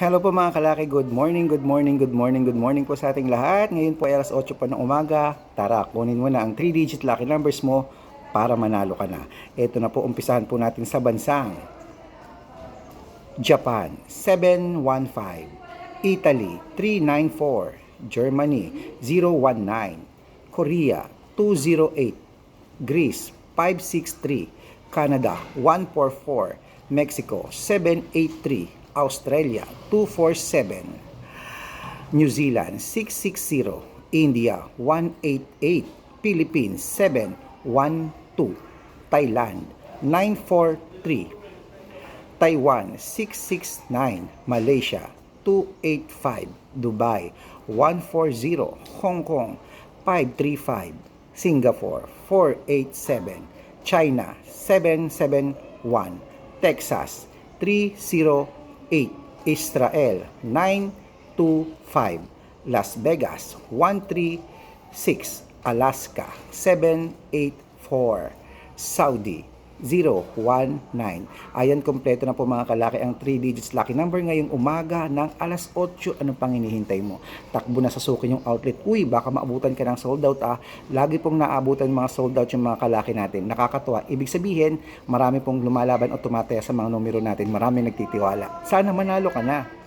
Hello po mga kalaki, good morning, good morning, good morning, good morning po sa ating lahat. Ngayon po ay alas 8 pa ng umaga. Tara, kunin mo na ang 3-digit lucky numbers mo para manalo ka na. Ito na po, umpisahan po natin sa bansang Japan, 715. Italy, 394. Germany, 019. Korea, 208. Greece, 563. Canada, 144. Mexico, 783. Australia, 247. New Zealand, 660. India, 188. Philippines, 712. Thailand, 943. Taiwan 669, Malaysia 285, Dubai 140, Hong Kong 535, Singapore 487, China 771, Texas 308, Israel 925, Las Vegas 136, Alaska 784, Saudi 019. Ayan, kompleto na po mga kalaki ang 3 digits lucky number ngayong umaga ng alas 8. Ano pang hinihintay mo? Takbo na sa sukin yung outlet. Uy, baka maabutan ka ng sold out ah. Lagi pong naabutan mga sold out yung mga kalaki natin. Nakakatuwa. Ibig sabihin, marami pong lumalaban o tumataya sa mga numero natin. Marami nagtitiwala. Sana manalo ka na.